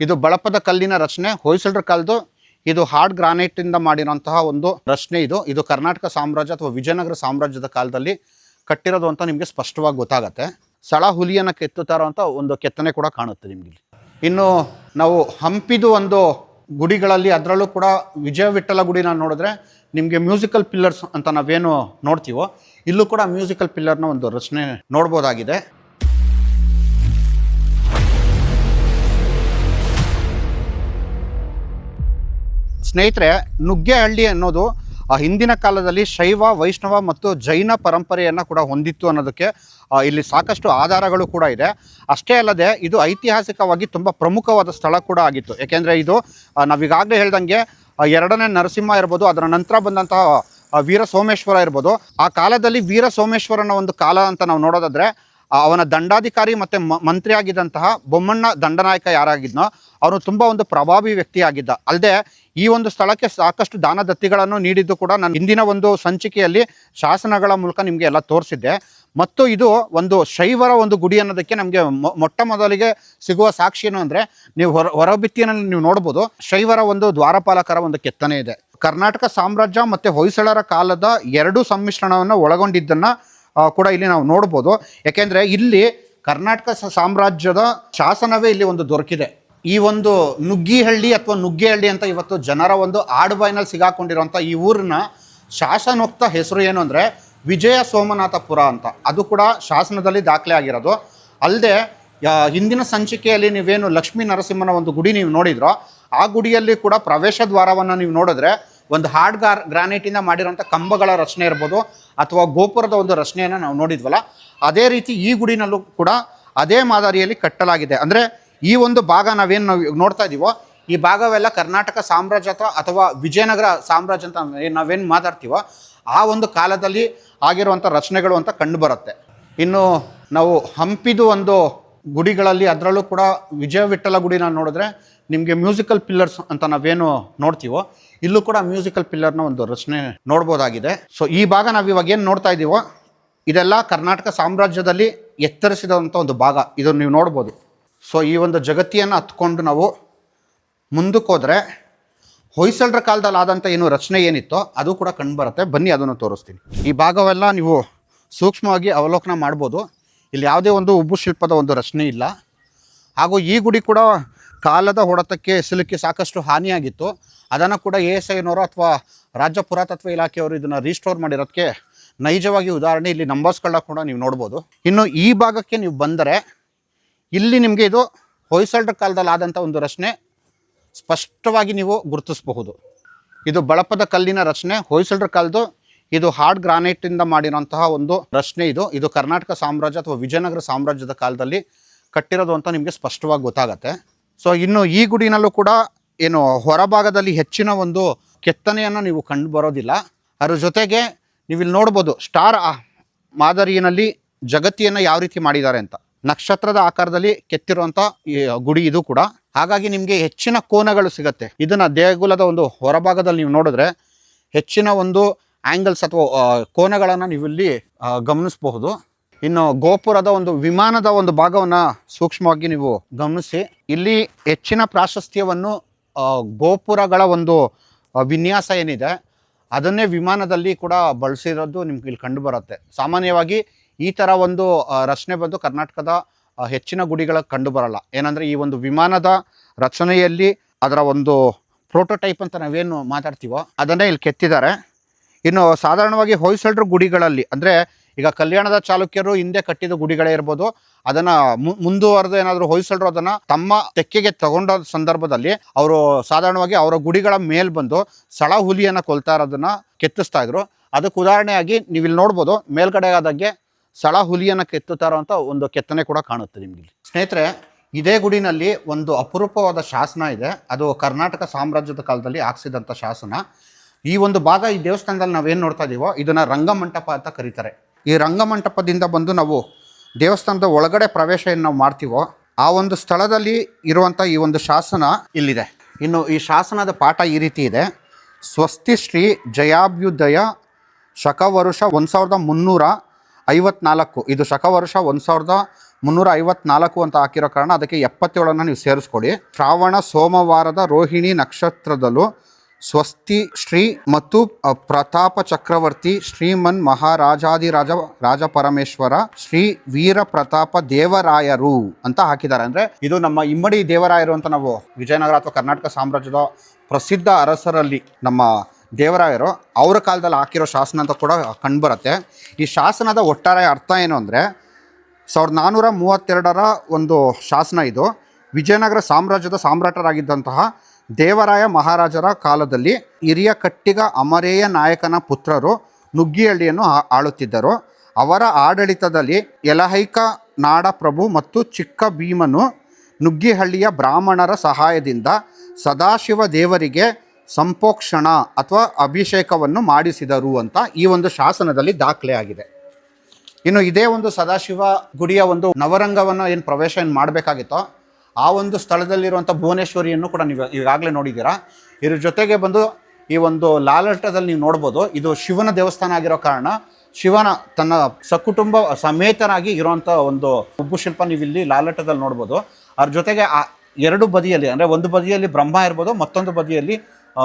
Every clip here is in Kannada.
ಇದು ಬಳಪದ ಕಲ್ಲಿನ ರಚನೆ. ಹೊಯ್ಸಳರ ಕಾಲದ್ದು ಇದು ಹಾರ್ಡ್ ಗ್ರಾನೈಟ್ ಇಂದ ಮಾಡಿರುವಂತಹ ಒಂದು ರಚನೆ ಇದು. ಇದು ಕರ್ನಾಟಕ ಸಾಮ್ರಾಜ್ಯ ಅಥವಾ ವಿಜಯನಗರ ಸಾಮ್ರಾಜ್ಯದ ಕಾಲದಲ್ಲಿ ಕಟ್ಟಿರೋದು ಅಂತ ನಿಮಗೆ ಸ್ಪಷ್ಟವಾಗಿ ಗೊತ್ತಾಗತ್ತೆ. ಸಳ ಹುಲಿಯನ್ನು ಕೆತ್ತುತ್ತಾ ಒಂದು ಕೆತ್ತನೆ ಕೂಡ ಕಾಣುತ್ತೆ ನಿಮಗೆ. ಇನ್ನು ನಾವು ಹಂಪಿದು ಒಂದು ಗುಡಿಗಳಲ್ಲಿ ಅದರಲ್ಲೂ ಕೂಡ ವಿಜಯ ವಿಠಲ ಗುಡಿನ ನೋಡಿದ್ರೆ ನಿಮಗೆ ಮ್ಯೂಸಿಕಲ್ ಪಿಲ್ಲರ್ಸ್ ಅಂತ ನಾವೇನು ನೋಡ್ತೀವೋ, ಇಲ್ಲೂ ಕೂಡ ಮ್ಯೂಸಿಕಲ್ ಪಿಲ್ಲರ್ನ ಒಂದು ರಚನೆ ನೋಡ್ಬೋದಾಗಿದೆ. ಸ್ನೇಹಿತರೆ, ನುಗ್ಗೆಹಳ್ಳಿ ಅನ್ನೋದು ಆ ಹಿಂದಿನ ಕಾಲದಲ್ಲಿ ಶೈವ, ವೈಷ್ಣವ ಮತ್ತು ಜೈನ ಪರಂಪರೆಯನ್ನು ಕೂಡ ಹೊಂದಿತ್ತು ಅನ್ನೋದಕ್ಕೆ ಇಲ್ಲಿ ಸಾಕಷ್ಟು ಆಧಾರಗಳು ಕೂಡ ಇದೆ. ಅಷ್ಟೇ ಅಲ್ಲದೆ ಇದು ಐತಿಹಾಸಿಕವಾಗಿ ತುಂಬ ಪ್ರಮುಖವಾದ ಸ್ಥಳ ಕೂಡ ಆಗಿತ್ತು. ಯಾಕೆಂದರೆ ಇದು ನಾವೀಗಾಗಲೇ ಹೇಳ್ದಂಗೆ ಎರಡನೇ ನರಸಿಂಹ ಇರ್ಬೋದು, ಅದರ ನಂತರ ಬಂದಂತಹ ವೀರ ಸೋಮೇಶ್ವರ ಇರ್ಬೋದು. ಆ ಕಾಲದಲ್ಲಿ ವೀರ ಸೋಮೇಶ್ವರನ ಒಂದು ಕಾಲ ಅಂತ ನಾವು ನೋಡೋದಾದ್ರೆ ಅವನ ದಂಡಾಧಿಕಾರಿ ಮತ್ತೆ ಮಂತ್ರಿ ಆಗಿದ್ದಂತಹ ಬೊಮ್ಮಣ್ಣ ದಂಡನಾಯಕ ಯಾರಾಗಿದ್ನೋ, ಅವನು ತುಂಬ ಒಂದು ಪ್ರಭಾವಿ ವ್ಯಕ್ತಿಯಾಗಿದ್ದ. ಅಲ್ಲದೆ ಈ ಒಂದು ಸ್ಥಳಕ್ಕೆ ಸಾಕಷ್ಟು ದಾನ ದತ್ತಿಗಳನ್ನು ನೀಡಿದ್ದು ಕೂಡ ನಾನು ಹಿಂದಿನ ಒಂದು ಸಂಚಿಕೆಯಲ್ಲಿ ಶಾಸನಗಳ ಮೂಲಕ ನಿಮಗೆ ಎಲ್ಲ ತೋರಿಸಿದ್ದೆ. ಮತ್ತು ಇದು ಒಂದು ಶೈವರ ಒಂದು ಗುಡಿ ಅನ್ನೋದಕ್ಕೆ ನಮಗೆ ಮೊಟ್ಟ ಮೊದಲಿಗೆ ಸಿಗುವ ಸಾಕ್ಷಿ ಏನು ಅಂದರೆ, ನೀವು ಹೊರ ಹೊರಭಿತ್ತಿಯಲ್ಲಿ ನೀವು ನೋಡ್ಬೋದು, ಶೈವರ ಒಂದು ದ್ವಾರಪಾಲಕರ ಒಂದು ಕೆತ್ತನೆ ಇದೆ. ಕರ್ನಾಟಕ ಸಾಮ್ರಾಜ್ಯ ಮತ್ತು ಹೊಯ್ಸಳರ ಕಾಲದ ಎರಡು ಸಮ್ಮಿಶ್ರಣವನ್ನು ಒಳಗೊಂಡಿದ್ದನ್ನು ಕೂಡ ಇಲ್ಲಿ ನಾವು ನೋಡ್ಬೋದು. ಯಾಕೆಂದರೆ ಇಲ್ಲಿ ಕರ್ನಾಟಕ ಸಾಮ್ರಾಜ್ಯದ ಶಾಸನವೇ ಇಲ್ಲಿ ಒಂದು ದೊರಕಿದೆ. ಈ ಒಂದು ನುಗ್ಗಿಹಳ್ಳಿ ಅಥವಾ ನುಗ್ಗಿಹಳ್ಳಿ ಅಂತ ಇವತ್ತು ಜನರ ಒಂದು ಆಡುಬಾಯಿನಲ್ಲಿ ಸಿಗಾಕೊಂಡಿರುವಂಥ ಈ ಊರಿನ ಶಾಸನೋಕ್ತ ಹೆಸರು ಏನು ಅಂದರೆ ವಿಜಯ ಸೋಮನಾಥಪುರ ಅಂತ. ಅದು ಕೂಡ ಶಾಸನದಲ್ಲಿ ದಾಖಲೆ ಆಗಿರೋದು. ಅಲ್ಲದೆ ಹಿಂದಿನ ಸಂಚಿಕೆಯಲ್ಲಿ ನೀವೇನು ಲಕ್ಷ್ಮೀ ನರಸಿಂಹನ ಒಂದು ಗುಡಿ ನೀವು ನೋಡಿದ್ರೋ, ಆ ಗುಡಿಯಲ್ಲಿ ಕೂಡ ಪ್ರವೇಶ ದ್ವಾರವನ್ನು ನೀವು ನೋಡಿದ್ರೆ ಒಂದು ಹಾರ್ಡ್ ಗಾರ್ ಗ್ರಾನೈಟಿಂದ ಮಾಡಿರೋಂಥ ಕಂಬಗಳ ರಚನೆ ಇರ್ಬೋದು ಅಥವಾ ಗೋಪುರದ ಒಂದು ರಚನೆಯನ್ನು ನಾವು ನೋಡಿದ್ವಲ್ಲ, ಅದೇ ರೀತಿ ಈ ಗುಡಿನಲ್ಲೂ ಕೂಡ ಅದೇ ಮಾದರಿಯಲ್ಲಿ ಕಟ್ಟಲಾಗಿದೆ. ಅಂದರೆ ಈ ಒಂದು ಭಾಗ ನಾವೇನು ನಾವು ನೋಡ್ತಾ ಇದ್ದೀವೋ ಈ ಭಾಗವೆಲ್ಲ ಕರ್ನಾಟಕ ಸಾಮ್ರಾಜ್ಯ ಅಥವಾ ಅಥವಾ ವಿಜಯನಗರ ಸಾಮ್ರಾಜ್ಯ ಅಂತ ನಾವೇನು ಮಾತಾಡ್ತೀವೋ, ಆ ಒಂದು ಕಾಲದಲ್ಲಿ ಆಗಿರುವಂಥ ರಚನೆಗಳು ಅಂತ ಕಂಡು ಬರುತ್ತೆ. ಇನ್ನು ನಾವು ಹಂಪಿದು ಒಂದು ಗುಡಿಗಳಲ್ಲಿ ಅದರಲ್ಲೂ ಕೂಡ ವಿಜಯ ವಿಠಲ ಗುಡಿನ ನೋಡಿದ್ರೆ ನಿಮಗೆ ಮ್ಯೂಸಿಕಲ್ ಪಿಲ್ಲರ್ಸ್ ಅಂತ ನಾವೇನು ನೋಡ್ತೀವೋ, ಇಲ್ಲೂ ಕೂಡ ಮ್ಯೂಸಿಕಲ್ ಪಿಲ್ಲರ್ನ ಒಂದು ರಚನೆ ನೋಡ್ಬೋದಾಗಿದೆ. ಸೊ ಈ ಭಾಗ ನಾವು ಇವಾಗ ಏನು ನೋಡ್ತಾ ಇದ್ದೀವೋ ಇದೆಲ್ಲ ಕರ್ನಾಟಕ ಸಾಮ್ರಾಜ್ಯದಲ್ಲಿ ಎತ್ತರಿಸಿದಂಥ ಒಂದು ಭಾಗ. ಇದನ್ನು ನೀವು ನೋಡ್ಬೋದು. ಸೊ ಈ ಒಂದು ಜಗತ್ತಿಯನ್ನು ಹತ್ಕೊಂಡು ನಾವು ಮುಂದಕ್ಕೆ ಹೊಯ್ಸಳರ ಕಾಲದಲ್ಲಿ ಆದಂಥ ಏನು ರಚನೆ ಏನಿತ್ತೋ, ಅದು ಕೂಡ ಕಂಡು ಬರುತ್ತೆ ಬನ್ನಿ, ಅದನ್ನು ತೋರಿಸ್ತೀನಿ. ಈ ಭಾಗವೆಲ್ಲ ನೀವು ಸೂಕ್ಷ್ಮವಾಗಿ ಅವಲೋಕನ ಮಾಡ್ಬೋದು. ಇಲ್ಲಿ ಯಾವುದೇ ಒಂದು ಉಬ್ಬು ಶಿಲ್ಪದ ಒಂದು ರಚನೆ ಇಲ್ಲ. ಹಾಗೂ ಈ ಗುಡಿ ಕೂಡ ಕಾಲದ ಹೊಡೆತಕ್ಕೆ ಸಿಲುಕಿ ಸಾಕಷ್ಟು ಹಾನಿಯಾಗಿತ್ತು. ಅದನ್ನು ಕೂಡ ಎ ಎಸ್ ಐನವರು ಅಥವಾ ರಾಜ್ಯ ಪುರಾತತ್ವ ಇಲಾಖೆಯವರು ಇದನ್ನು ರೀಸ್ಟೋರ್ ಮಾಡಿರೋದಕ್ಕೆ ನೈಜವಾಗಿ ಉದಾಹರಣೆ ಇಲ್ಲಿ ನಂಬರ್ಸ್ಗಳನ್ನ ಕೂಡ ನೀವು ನೋಡ್ಬೋದು. ಇನ್ನು ಈ ಭಾಗಕ್ಕೆ ನೀವು ಬಂದರೆ ಇಲ್ಲಿ ನಿಮಗೆ ಇದು ಹೊಯ್ಸಳರ ಕಾಲದಲ್ಲಿ ಆದಂಥ ಒಂದು ರಚನೆ ಸ್ಪಷ್ಟವಾಗಿ ನೀವು ಗುರುತಿಸಬಹುದು. ಇದು ಬಳಪದ ಕಲ್ಲಿನ ರಚನೆ, ಹೊಯ್ಸಳರ ಕಾಲದ್ದು ಇದು ಹಾರ್ಡ್ ಗ್ರಾನೈಟಿಂದ ಮಾಡಿರೋಂತಹ ಒಂದು ರಚನೆ ಇದು. ಇದು ಕರ್ನಾಟಕ ಸಾಮ್ರಾಜ್ಯ ಅಥವಾ ವಿಜಯನಗರ ಸಾಮ್ರಾಜ್ಯದ ಕಾಲದಲ್ಲಿ ಕಟ್ಟಿರೋದು ಅಂತ ನಿಮಗೆ ಸ್ಪಷ್ಟವಾಗಿ ಗೊತ್ತಾಗತ್ತೆ. ಸೊ ಇನ್ನು ಈ ಗುಡಿನಲ್ಲೂ ಕೂಡ ಏನು ಹೊರಭಾಗದಲ್ಲಿ ಹೆಚ್ಚಿನ ಒಂದು ಕೆತ್ತನೆಯನ್ನು ನೀವು ಕಂಡು ಬರೋದಿಲ್ಲ. ಅದರ ಜೊತೆಗೆ ನೀವು ಇಲ್ಲಿ ನೋಡ್ಬೋದು ಸ್ಟಾರ್ ಮಾದರಿಯಲ್ಲಿ ಜಗತ್ತಿಯನ್ನು ಯಾವ ರೀತಿ ಮಾಡಿದ್ದಾರೆ ಅಂತ. ನಕ್ಷತ್ರದ ಆಕಾರದಲ್ಲಿ ಕೆತ್ತಿರುವಂಥ ಗುಡಿ ಇದು ಕೂಡ. ಹಾಗಾಗಿ ನಿಮಗೆ ಹೆಚ್ಚಿನ ಕೋನಗಳು ಸಿಗುತ್ತೆ. ಇದನ್ನು ದೇಗುಲದ ಒಂದು ಹೊರಭಾಗದಲ್ಲಿ ನೀವು ನೋಡಿದ್ರೆ ಹೆಚ್ಚಿನ ಒಂದು ಆ್ಯಂಗಲ್ಸ್ ಅಥವಾ ಕೋನಗಳನ್ನು ನೀವು ಇಲ್ಲಿ ಗಮನಿಸಬಹುದು. ಇನ್ನು ಗೋಪುರದ ಒಂದು ವಿಮಾನದ ಒಂದು ಭಾಗವನ್ನು ಸೂಕ್ಷ್ಮವಾಗಿ ನೀವು ಗಮನಿಸಿ. ಇಲ್ಲಿ ಹೆಚ್ಚಿನ ಪ್ರಾಶಸ್ತ್ಯವನ್ನು ಗೋಪುರಗಳ ಒಂದು ವಿನ್ಯಾಸ ಏನಿದೆ, ಅದನ್ನೇ ವಿಮಾನದಲ್ಲಿ ಕೂಡ ಬಳಸಿರೋದು ನಿಮ್ಗೆ ಇಲ್ಲಿ ಕಂಡು ಬರುತ್ತೆ. ಸಾಮಾನ್ಯವಾಗಿ ಈ ಥರ ಒಂದು ರಚನೆ ಬಂದು ಕರ್ನಾಟಕದ ಹೆಚ್ಚಿನ ಗುಡಿಗಳ ಕಂಡು ಬರಲ್ಲ. ಏನಂದರೆ ಈ ಒಂದು ವಿಮಾನದ ರಚನೆಯಲ್ಲಿ ಅದರ ಒಂದು ಪ್ರೋಟೋಟೈಪ್ ಅಂತ ನಾವೇನು ಮಾತಾಡ್ತೀವೋ ಅದನ್ನೇ ಇಲ್ಲಿ ಕೆತ್ತಿದ್ದಾರೆ. ಇನ್ನು ಸಾಧಾರಣವಾಗಿ ಹೊಯ್ಸಳರು ಗುಡಿಗಳಲ್ಲಿ, ಅಂದರೆ ಈಗ ಕಲ್ಯಾಣದ ಚಾಲುಕ್ಯರು ಹಿಂದೆ ಕಟ್ಟಿದ ಗುಡಿಗಳೇ ಇರ್ಬೋದು, ಅದನ್ನ ಮುಂದುವರೆದು ಏನಾದರೂ ಹೊಯ್ಸಳರು ಅದನ್ನ ತಮ್ಮ ತೆಕ್ಕೆಗೆ ತಗೊಂಡ ಸಂದರ್ಭದಲ್ಲಿ ಅವರು ಸಾಧಾರಣವಾಗಿ ಅವರ ಗುಡಿಗಳ ಮೇಲ್ ಬಂದು ಸಳ ಹುಲಿಯನ್ನು ಕೊಲ್ತಾ ಇರೋದನ್ನ ಕೆತ್ತಿಸ್ತಾ ಇದ್ರು. ಅದಕ್ಕೆ ಉದಾಹರಣೆಯಾಗಿ ನೀವು ಇಲ್ಲಿ ನೋಡ್ಬೋದು, ಮೇಲ್ಗಡೆ ಆದಾಗೆ ಸಳ ಹುಲಿಯನ್ನು ಕೆತ್ತುತ್ತಾ ಅಂತ ಒಂದು ಕೆತ್ತನೆ ಕೂಡ ಕಾಣುತ್ತೆ ನಿಮ್ಗೆ. ಸ್ನೇಹಿತರೆ, ಇದೇ ಗುಡಿನಲ್ಲಿ ಒಂದು ಅಪರೂಪವಾದ ಶಾಸನ ಇದೆ. ಅದು ಕರ್ನಾಟಕ ಸಾಮ್ರಾಜ್ಯದ ಕಾಲದಲ್ಲಿ ಹಾಕ್ಸಿದಂಥ ಶಾಸನ. ಈ ಒಂದು ಭಾಗ ಈ ದೇವಸ್ಥಾನದಲ್ಲಿ ನಾವೇನು ನೋಡ್ತಾ ಇದೀವೋ, ಇದನ್ನ ರಂಗಮಂಟಪ ಅಂತ ಕರೀತಾರೆ. ಈ ರಂಗಮಂಟಪದಿಂದ ಬಂದು ನಾವು ದೇವಸ್ಥಾನದ ಒಳಗಡೆ ಪ್ರವೇಶ ಏನು ನಾವು ಮಾಡ್ತೀವೋ, ಆ ಒಂದು ಸ್ಥಳದಲ್ಲಿ ಇರುವಂಥ ಈ ಒಂದು ಶಾಸನ ಇಲ್ಲಿದೆ. ಇನ್ನು ಈ ಶಾಸನದ ಪಾಠ ಈ ರೀತಿ ಇದೆ. ಸ್ವಸ್ತಿ ಶ್ರೀ ಜಯಾಭ್ಯುದಯ ಶಕವರುಷ ಒಂದು ಸಾವಿರದ ಮುನ್ನೂರ ಐವತ್ನಾಲ್ಕು. ಇದು ಶಕವರುಷ ಒಂದು ಸಾವಿರದ ಮುನ್ನೂರ ಐವತ್ನಾಲ್ಕು ಅಂತ ಹಾಕಿರೋ ಕಾರಣ ಅದಕ್ಕೆ ಎಪ್ಪತ್ತೇಳನ್ನು ನೀವು ಸೇರಿಸ್ಕೊಡಿ ಶ್ರಾವಣ ಸೋಮವಾರದ ರೋಹಿಣಿ ನಕ್ಷತ್ರದಲ್ಲೂ ಸ್ವಸ್ತಿ ಶ್ರೀ ಮತ್ತು ಪ್ರತಾಪ ಚಕ್ರವರ್ತಿ ಶ್ರೀಮನ್ ಮಹಾರಾಜಾದಿರಾಜ ರಾಜ ಪರಮೇಶ್ವರ ಶ್ರೀ ವೀರ ಪ್ರತಾಪ ದೇವರಾಯರು ಅಂತ ಹಾಕಿದ್ದಾರೆ. ಅಂದರೆ ಇದು ನಮ್ಮ ಇಮ್ಮಡಿ ದೇವರಾಯರು ಅಂತ ನಾವು ವಿಜಯನಗರ ಅಥವಾ ಕರ್ನಾಟಕ ಸಾಮ್ರಾಜ್ಯದ ಪ್ರಸಿದ್ಧ ಅರಸರಲ್ಲಿ ನಮ್ಮ ದೇವರಾಯರು. ಅವರ ಕಾಲದಲ್ಲಿ ಹಾಕಿರೋ ಶಾಸನ ಅಂತ ಕೂಡ ಕಂಡುಬರುತ್ತೆ ಈ ಶಾಸನದ ಒಟ್ಟಾರೆ ಅರ್ಥ ಏನು ಅಂದರೆ, ಸಾವಿರದ ನಾನ್ನೂರ ಮೂವತ್ತೆರಡರ ಒಂದು ಶಾಸನ ಇದು. ವಿಜಯನಗರ ಸಾಮ್ರಾಜ್ಯದ ಸಾಮ್ರಾಟರಾಗಿದ್ದಂತಹ ದೇವರಾಯ ಮಹಾರಾಜರ ಕಾಲದಲ್ಲಿ ಹಿರಿಯ ಕಟ್ಟಿಗ ಅಮರೇಯ ನಾಯಕನ ಪುತ್ರರು ನುಗ್ಗಿಹಳ್ಳಿಯನ್ನು ಆಳುತ್ತಿದ್ದರು. ಅವರ ಆಡಳಿತದಲ್ಲಿ ಯಲಹೈಕ ನಾಡಪ್ರಭು ಮತ್ತು ಚಿಕ್ಕ ಭೀಮನು ನುಗ್ಗಿಹಳ್ಳಿಯ ಬ್ರಾಹ್ಮಣರ ಸಹಾಯದಿಂದ ಸದಾಶಿವ ದೇವರಿಗೆ ಸಂಪೋಕ್ಷಣ ಅಥವಾ ಅಭಿಷೇಕವನ್ನು ಮಾಡಿಸಿದರು ಅಂತ ಈ ಒಂದು ಶಾಸನದಲ್ಲಿ ದಾಖಲೆ ಆಗಿದೆ. ಇನ್ನು ಇದೇ ಒಂದು ಸದಾಶಿವ ಗುಡಿಯ ಒಂದು ನವರಂಗವನ್ನು ಏನು ಪ್ರವೇಶ ಏನು ಮಾಡಬೇಕಾಗಿತ್ತೋ ಆ ಒಂದು ಸ್ಥಳದಲ್ಲಿರುವಂಥ ಭುವನೇಶ್ವರಿಯನ್ನು ಕೂಡ ನೀವು ಈಗಾಗಲೇ ನೋಡಿದ್ದೀರಾ. ಇದ್ರ ಜೊತೆಗೆ ಬಂದು ಈ ಒಂದು ಲಾಲಟದಲ್ಲಿ ನೀವು ನೋಡ್ಬೋದು, ಇದು ಶಿವನ ದೇವಸ್ಥಾನ ಆಗಿರೋ ಕಾರಣ ಶಿವನ ತನ್ನ ಸಕುಟುಂಬ ಸಮೇತನಾಗಿ ಇರುವಂಥ ಒಂದು ಉಬ್ಬು ಶಿಲ್ಪ ನೀವು ಇಲ್ಲಿ ಲಾಲಟದಲ್ಲಿ ನೋಡ್ಬೋದು. ಅದ್ರ ಜೊತೆಗೆ ಆ ಎರಡು ಬದಿಯಲ್ಲಿ, ಅಂದರೆ ಒಂದು ಬದಿಯಲ್ಲಿ ಬ್ರಹ್ಮ ಇರ್ಬೋದು, ಮತ್ತೊಂದು ಬದಿಯಲ್ಲಿ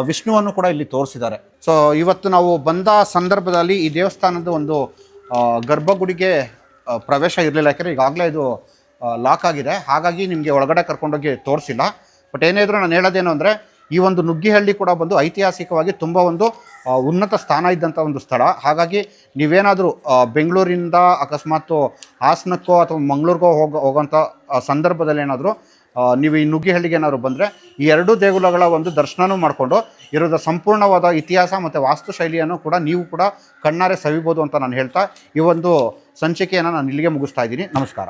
ವಿಷ್ಣುವನ್ನು ಕೂಡ ಇಲ್ಲಿ ತೋರಿಸಿದ್ದಾರೆ. ಸೊ ಇವತ್ತು ನಾವು ಬಂದ ಸಂದರ್ಭದಲ್ಲಿ ಈ ದೇವಸ್ಥಾನದ ಒಂದು ಗರ್ಭಗುಡಿಗೆ ಪ್ರವೇಶ ಇರಲಿಲ್ಲ ಯಾಕಂದರೆ ಈಗಾಗಲೇ ಇದು ಲಾಕ್ ಆಗಿದೆ. ಹಾಗಾಗಿ ನಿಮಗೆ ಒಳಗಡೆ ಕರ್ಕೊಂಡೋಗಿ ತೋರಿಸಿಲ್ಲ. ಬಟ್ ಏನೇ ನಾನು ಹೇಳೋದೇನು ಅಂದರೆ, ಈ ಒಂದು ನುಗ್ಗಿಹಳ್ಳಿ ಕೂಡ ಬಂದು ಐತಿಹಾಸಿಕವಾಗಿ ತುಂಬ ಒಂದು ಉನ್ನತ ಸ್ಥಾನ ಇದ್ದಂಥ ಒಂದು ಸ್ಥಳ. ಹಾಗಾಗಿ ನೀವೇನಾದರೂ ಬೆಂಗಳೂರಿಂದ ಅಕಸ್ಮಾತ್ ಹಾಸನಕ್ಕೋ ಅಥವಾ ಮಂಗಳೂರಿಗೋ ಹೋಗೋ ಹೋಗೋಂಥ ಸಂದರ್ಭದಲ್ಲಿ ಏನಾದರೂ ನೀವು ಈ ನುಗ್ಗಿಹಳ್ಳಿಗೆ ಏನಾದ್ರು ಬಂದರೆ ಈ ಎರಡೂ ದೇಗುಲಗಳ ಒಂದು ದರ್ಶನವೂ ಮಾಡಿಕೊಂಡು ಇರೋದ ಸಂಪೂರ್ಣವಾದ ಇತಿಹಾಸ ಮತ್ತು ವಾಸ್ತುಶೈಲಿಯನ್ನು ಕೂಡ ನೀವು ಕೂಡ ಕಣ್ಣಾರೆ ಸವಿಬೋದು ಅಂತ ನಾನು ಹೇಳ್ತಾ ಈ ಒಂದು ಸಂಚಿಕೆಯನ್ನು ನಾನು ಇಲ್ಲಿಗೆ ಮುಗಿಸ್ತಾ ಇದ್ದೀನಿ. ನಮಸ್ಕಾರ.